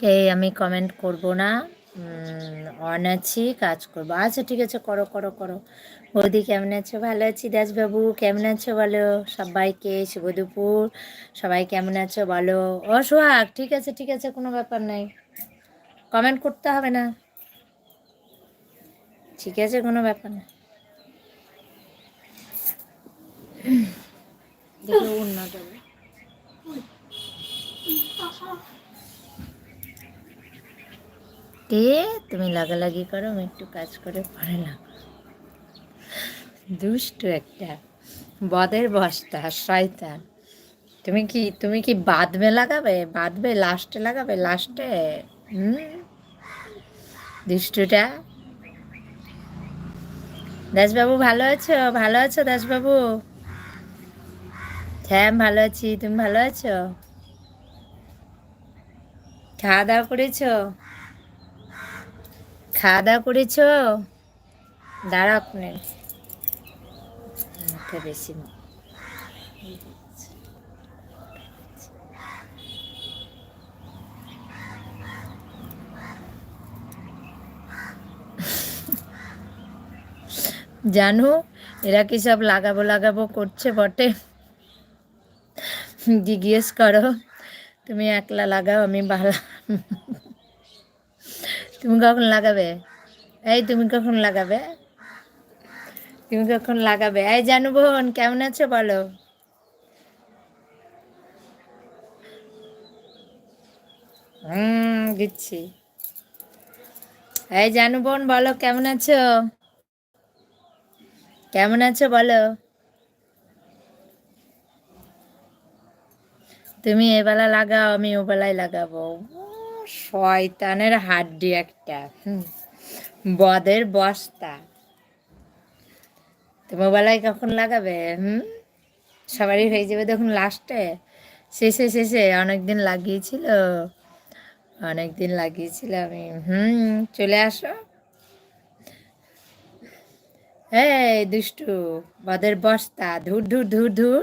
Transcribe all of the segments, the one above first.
কে আমি কমেন্ট করব না। অন আছি, কাজ করব। আচ্ছা ঠিক আছে, করো করো করো। বৌদি, কেমন আছো? ভালো আছি, দাসবাবু, কেমন আছো বলো? সবাইকে, শুভ দুপুর। সবাই কেমন আছো বলো? ও ঠিক আছে ঠিক আছে, কোনো ব্যাপার নাই। কমেন্ট করতে হবে না। ঠিক আছে, কোনো ব্যাপার না। দেখো, উন্নত। কে তুমি লাগালাগি করো, আমি একটু কাজ করে পরে না দুষ্টু একটা, বদের বস্তা, শয়তান। তুমি কি তুমি কি বাঁধবে লাগাবে? বাঁধবে লাস্টে লাগাবে? লাস্টে হুম? দুষ্টুটা? দাসবাবু ভালো আছো? ভালো আছো দাসবাবু? হ্যাঁ ভালো আছি। তুমি ভালো আছো? খাওয়া দাওয়া করেছ? খাওয়া দাওয়া করেছ দাঁড়া আপনি বেশি জানো, এরা কি সব লাগাবো লাগাবো করছে বটে? জিজ্ঞেস করো। তুমি একলা লাগাও, আমি ভালো তুমি কখন লাগাবে? এই তুমি কখন লাগাবে? তুমি কখন লাগাবে? এই জানু বোন, কেমন আছো বলো? হুম, দিচ্ছি। এই জানু বোন, বলো কেমন আছো? কেমন আছো বলো? তুমি এবেলা লাগাও, আমি ওবেলায় লাগাবো। শয়তানের হাড্ডি একটা বদের বস্তা। তুমি বেলায় কখন লাগাবে, হুম? সবারই হয়ে যাবে দেখুন লাস্টে শেষে শেষে অনেক দিন লাগিয়েছিল অনেক দিন লাগিয়েছিল আমি, হুম, চলে আসো। এই দুষ্টু, বদের বস্তা, ধুর ধুর ধুর ধুর।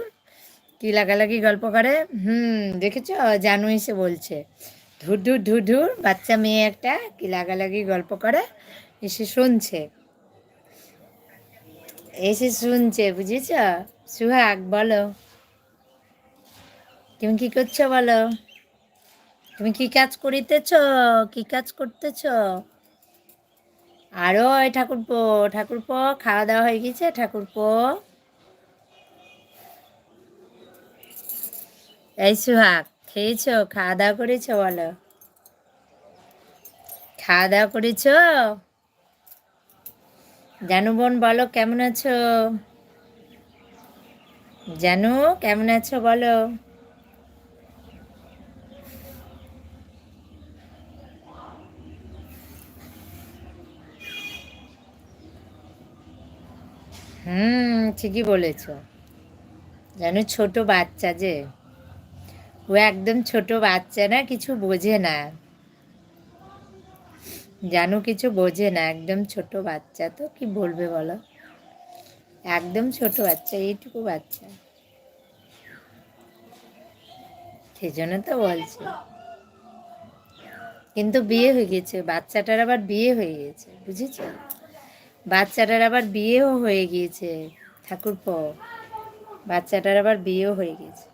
কি লাগালাগি গল্প করে, হুম, দেখেছ? জানু এসে বলছে ধুর ধুর ধুর ধুর, বাচ্চা মেয়ে একটা কি লাগালাগি গল্প করে, এসে শুনছে। এসে শুনছে, বুঝেছ? সুহাগ, বলো। তুমি কি করছ, বলো? তুমি কি কাজ করিতেছ? কি কাজ করতেছ? আরও ঠাকুরপো ঠাকুরপো খাওয়া দাওয়া হয়ে গেছে, ঠাকুরপো। এই সুহাগ খেয়েছো? খাওয়া দাওয়া করেছ বলো? খাওয়া দাওয়া করেছ? জানু বোন বলো কেমন আছো? জানু, কেমন আছো বলো? হুম, ঠিকই বলেছ। জানো ছোট বাচ্চা যে। ও একদম ছোট বাচ্চা না, কিছু বোঝে না। জানো কিছু বোঝে না, একদম ছোট বাচ্চা তো, কি বলবে বলো? একদম ছোট বাচ্চা, এইটুকু বাচ্চা। সেই জন্য তো বলছে। কিন্তু বিয়ে হয়ে গেছে, বাচ্চাটার আবার বিয়ে হয়ে গেছে, বুঝেছ? বাচ্চাটার আবার বিয়েও হয়ে গিয়েছে, ঠাকুরপ। বাচ্চাটার আবার বিয়েও হয়ে গেছে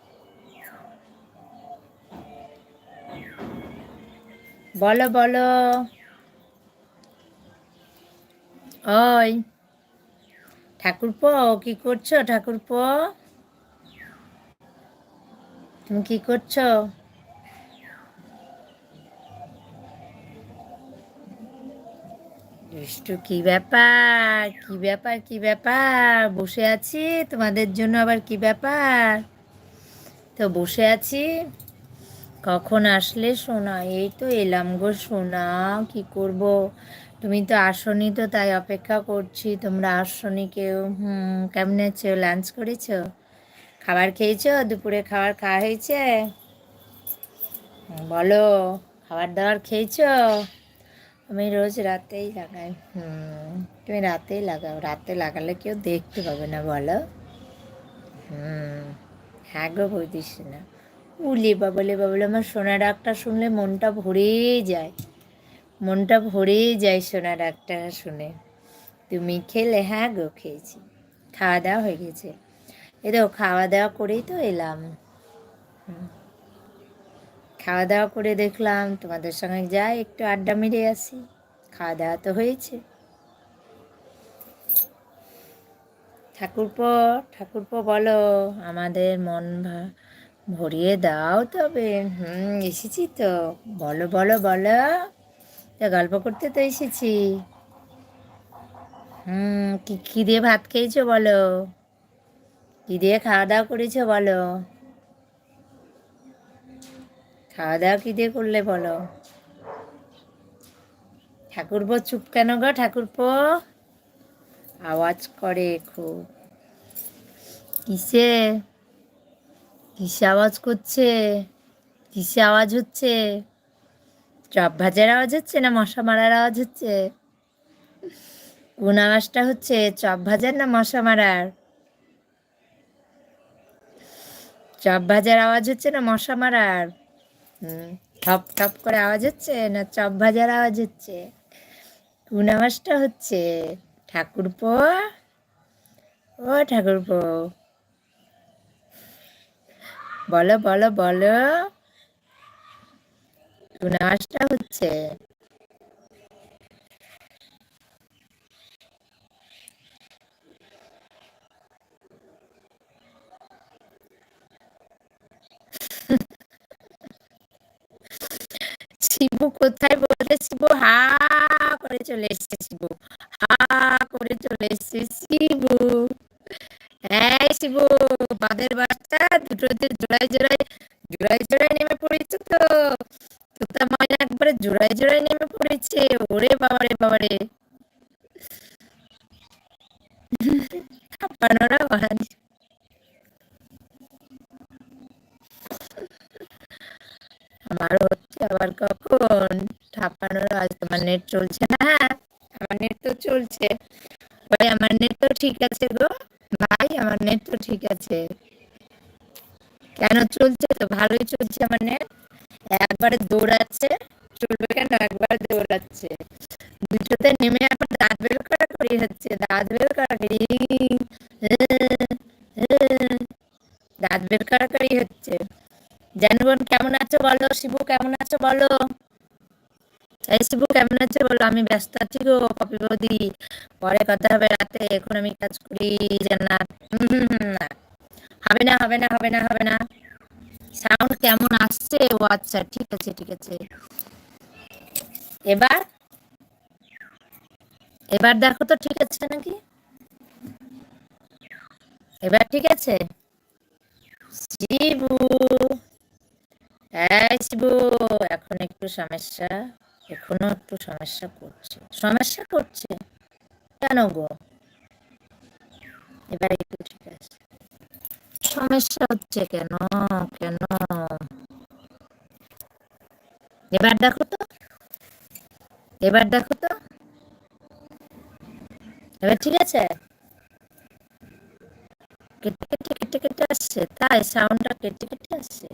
বলো বলো। ওই, ঠাকুরপো, কি করছ ঠাকুরপো? তুমি কি করছ? কি ব্যাপার? কি ব্যাপার কি ব্যাপার? বসে আছি? তোমাদের জন্য আবার কি ব্যাপার? তো বসে আছি। কখন আসলে সোনা? এই তো এলাম গো সোনা, কি করব? তুমি তো আসনি তো, তাই অপেক্ষা করছি। তোমরা আসনি কেউ? হুম, কেমন আছো? লাঞ্চ করেছ? খাবার খেয়েছো? দুপুরে খাবার খাওয়া হয়েছে? বলো, খাবার দাবার খেয়েছো? আমি রোজ রাতেই লাগাই। হুম, তুমি রাতেই লাগাও। রাতে লাগালে কেউ দেখতে পাবে না, বলো। হুম হ্যাঁ গো বৌদিস না উলে বাবলে বাবলে আমার সোনা ডাকটা শুনলে মনটা ভরে যায়। মনটা ভরে যায় সোনা ডাকটা শুনে। তুমি খেলে হ্যাঁ গো, খেয়েছি। খাওয়া দাওয়া হয়ে গেছে। এ তো খাওয়া দাওয়া করেই তো এলাম। খাওয়া দাওয়া করে দেখলাম, তোমাদের সঙ্গে যাই, একটু আড্ডা মেরে আসি। খাওয়া দাওয়া তো হয়েছে। ঠাকুরপো ঠাকুরপো বলো, আমাদের মন ভা- ভরিয়ে দাও তবে। হুম, এসেছি তো। বলো বলো বলো। তা গল্প করতে তো এসেছি। হুম, কি কি দিয়ে ভাত খেয়েছো বলো? কি দিয়ে খাওয়া দাওয়া করেছ বলো? খাওয়া দাওয়া কি দিয়ে করলে বলো? ঠাকুরপো, চুপ কেন গো ঠাকুরপো? আওয়াজ করে খুব। কিসে? কিসে আওয়াজ করছে? কিসে আওয়াজ হচ্ছে? চপ ভাজার আওয়াজ হচ্ছে না মশা মারার আওয়াজ হচ্ছে? কোন আওয়াজটা হচ্ছে চপ ভাজার না মশা মারার? চপ ভাজার আওয়াজ হচ্ছে না মশা মারার? হুম, ঠপ ঠপ করে আওয়াজ হচ্ছে না চপ ভাজার আওয়াজ হচ্ছে? কোন আওয়াজটা হচ্ছে? ঠাকুরপো? ও ঠাকুরপো। বলো বলো বলো। আওয়াজটা হচ্ছে। শিবু কোথায় বলতে শিবু হা করে চলে এসছে শিবু। তোতা ময়না একবারে জোড়ায় জোড়ায় নেমে পড়েছে। ওরে বাবারে বাবারে। কাঁপানোরা বাহান আমারও হচ্ছে আবার কখন? ঠাপানোর আজ তোমার নেট চলছে না। আমার নেট তো চলছে। ভাই আমার নেট তো ঠিক আছে গো। ভাই, আমার নেট তো ঠিক আছে। কেন চলছে তো? ভালোই চলছে আমার নেট করা দাঁত বের করি হচ্ছে। জানবন কেমন আছো বলো? শিবু, কেমন আছো বলো? এই শিবু, কেমন আছো বলো? আমি ব্যস্ত আছি গো, কপি বৌদি। পরে কথা হবে রাতে, এখন আমি কাজ করি, জান্নাত। হবে না হবে না হবে না হবে না। সাউন্ড কেমন আসছে? ও আচ্ছা ঠিক আছে ঠিক আছে। এবার? এবার দেখো তো ঠিক আছে নাকি? এবার ঠিক আছে। শিবু হ্যাঁ শিবু, এখন একটু সমস্যা, এখনও একটু সমস্যা করছে। সমস্যা করছে? কেন গো? এবার একটু ঠিক আছে। সমস্যা হচ্ছে কেন? কেন? এবার দেখো তো। এবার দেখো তো। এবার ঠিক আছে কেটে কেটে কেটে কেটে আসছে তাই সাউন্ডটা কেটে কেটে আসছে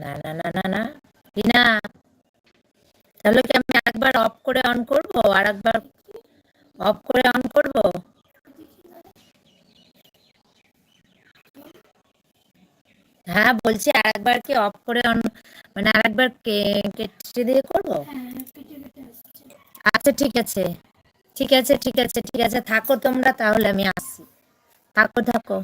না না না না না, বিনা। তাহলে কি আমি একবার অফ করে অন করব? আর একবার অফ করে অন করব? হ্যাঁ বলছি আর একবার কি অফ করে অন মানে আর একবার কেটে দিয়ে করব? আচ্ছা ঠিক আছে। ঠিক আছে ঠিক আছে ঠিক আছে, থাকো তোমরা, তাহলে আমি আসি থাকো থাকো।